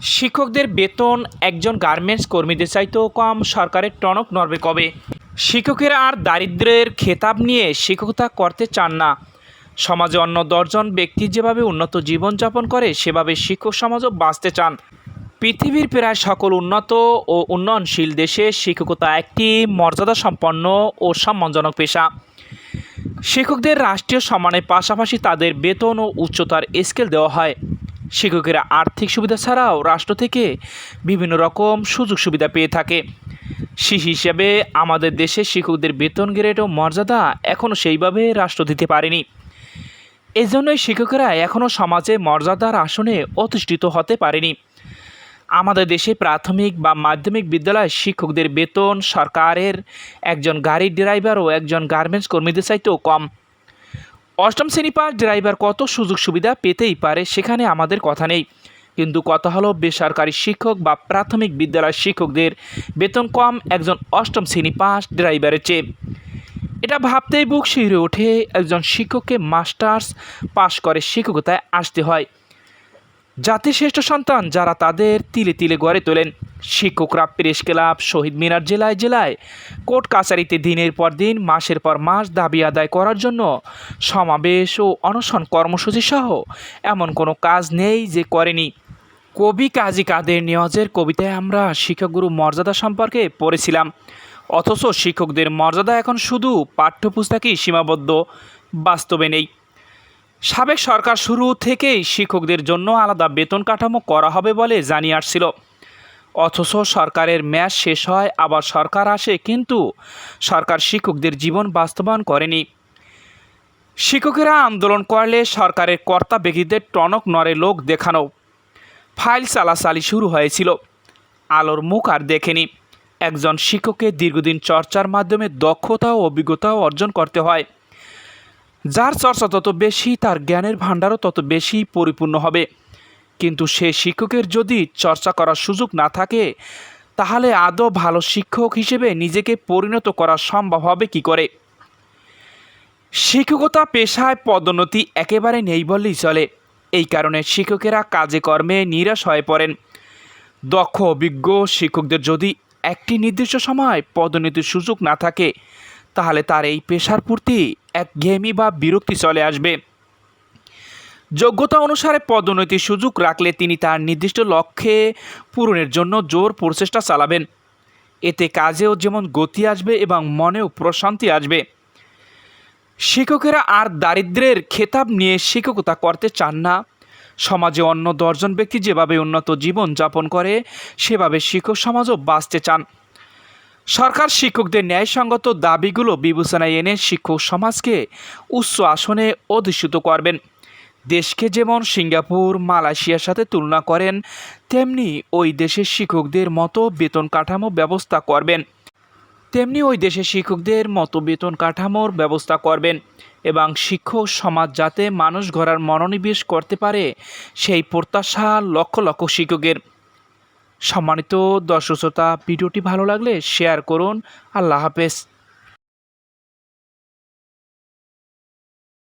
শিক্ষকদের বেতন একজন গার্মেন্টস কর্মীদের চাইতেও কম সরকারের টনক নড়বে কবে? শিক্ষকেরা আর দারিদ্র্যের খেতাব নিয়ে শিক্ষকতা করতে চান না। সমাজে অন্য দশজন ব্যক্তি যেভাবে উন্নত জীবনযাপন করে, সেভাবে শিক্ষক সমাজও বাঁচতে চান। পৃথিবীর প্রায় সকল উন্নত ও উন্নয়নশীল দেশে শিক্ষকতা একটি মর্যাদা সম্পন্ন ও সম্মানজনক পেশা। শিক্ষকদের রাষ্ট্রীয় সম্মানের পাশাপাশি তাদের বেতন ও উচ্চতার স্কেল দেওয়া হয়। শিক্ষকেরা আর্থিক সুবিধা ছাড়াও রাষ্ট্র থেকে বিভিন্ন রকম সুযোগ সুবিধা পেয়ে থাকে। সেই হিসাবে আমাদের দেশে শিক্ষকদের বেতন গ্রেড ও মর্যাদা এখনও সেইভাবে রাষ্ট্র দিতে পারেনি। এজন্যই শিক্ষকেরা এখনও সমাজে মর্যাদার আসনে অধিষ্ঠিত হতে পারেনি। আমাদের দেশে প্রাথমিক বা মাধ্যমিক বিদ্যালয়ে শিক্ষকদের বেতন সরকারের একজন গাড়ির ড্রাইভার ও একজন গার্মেন্টস কর্মীদের চাইতেও কম। অষ্টম শ্রেণি পাস ড্রাইভার কত সুযোগ সুবিধা পেতেই পারে সেখানে আমাদের কথা নেই। কিন্তু কথা হলো বেসরকারি শিক্ষক বা প্রাথমিক বিদ্যালয়ের শিক্ষকদের বেতন কম একজন অষ্টম শ্রেণি পাস ড্রাইভারের চেয়ে। এটা ভাবতেই বুক শিহরে ওঠে একজন শিক্ষককে মাস্টার্স পাশ করে শিক্ষকতায় আসতে হয়। জাতির শ্রেষ্ঠ সন্তান যারা তাদের তিলে তিলে গড়ে তোলেন। শিক্ষকরা প্রেস ক্লাব, শহীদ মিনার জেলায় জেলায় কোর্ট কাছারিতে দিনের পর দিন, মাসের পর মাস দাবি আদায় করার জন্য সমাবেশ ও অনশন কর্মসূচি সহ এমন কোনো কাজ নেই যে করেনি। কবি কাজী কাদের নিয়াজের কবিতায় আমরা শিক্ষকগুরু মর্যাদা সম্পর্কে পড়েছিলাম। অথচ শিক্ষকদের মর্যাদা এখন শুধু পাঠ্যপুস্তকেই সীমাবদ্ধ, বাস্তবে নেই। সাবেক সরকার শুরু থেকেই শিক্ষকদের জন্য আলাদা বেতন কাঠামো করা হবে বলে জানিয়ে আসছিল। অথচ সরকারের ম্যাচ শেষ হয়, আবার সরকার আসে কিন্তু সরকার শিক্ষকদের জীবন বাস্তবায়ন করেনি। শিক্ষকেরা আন্দোলন করলে সরকারের কর্তা ব্যক্তিদের টনক নড়ে লোক দেখানো। ফাইল চালাচালি শুরু হয়েছিল। আলোর মুখ আর দেখেনি। একজন শিক্ষককে দীর্ঘদিন চর্চার মাধ্যমে দক্ষতা ও অভিজ্ঞতাও অর্জন করতে হয়। যার চর্চা তত বেশি, তার জ্ঞানের ভাণ্ডারও তত বেশি পরিপূর্ণ হবে। কিন্তু সে শিক্ষকের যদি চর্চা করার সুযোগ না থাকে, তাহলে আদৌ ভালো শিক্ষক হিসেবে নিজেকে পরিণত করা সম্ভব হবে কি করে? শিক্ষকতা পেশায় পদোন্নতি একেবারে নেই বললেই চলে। এই কারণে শিক্ষকেরা কাজে কর্মে নিরাশ হয়ে পড়েন। দক্ষ, অভিজ্ঞ শিক্ষকদের যদি একটি নির্দিষ্ট সময় পদোন্নতির সুযোগ না থাকে, তাহলে তার এই পেশার প্রতি এক ঘেমি বা বিরক্তি চলে আসবে। যোগ্যতা অনুসারে পদোন্নতির সুযোগ রাখলে তিনি তার নির্দিষ্ট লক্ষ্যে পূরণের জন্য জোর প্রচেষ্টা চালাবেন। এতে কাজেও যেমন গতি আসবে এবং মনেও প্রশান্তি আসবে। শিক্ষকেরা আর দারিদ্র্যের খেতাব নিয়ে শিক্ষকতা করতে চান না। সমাজে অন্য দশজন ব্যক্তি যেভাবে উন্নত জীবন যাপন করে, সেভাবে শিক্ষক সমাজও বাঁচতে চান। সরকার শিক্ষকদের ন্যায়সঙ্গত দাবিগুলো বিবেচনায় এনে শিক্ষক সমাজকে উচ্চ আসনে অধিষ্ঠিত করবেন। দেশকে যেমন সিঙ্গাপুর, মালয়েশিয়ার সাথে তুলনা করেন, তেমনি ওই দেশের শিক্ষকদের মতো বেতন কাঠামো ব্যবস্থা করবেন। তেমনি ওই দেশের শিক্ষকদের মতো বেতন কাঠামোর ব্যবস্থা করবেন এবং শিক্ষক সমাজ যাতে মানুষ গড়ার মনোনিবেশ করতে পারে, সেই প্রত্যাশা লক্ষ লক্ষ শিক্ষকের। সম্মানিত দর্শক শ্রোতা ভিডিওটি ভালো লাগলে শেয়ার করুন। আল্লাহ হাফেজ।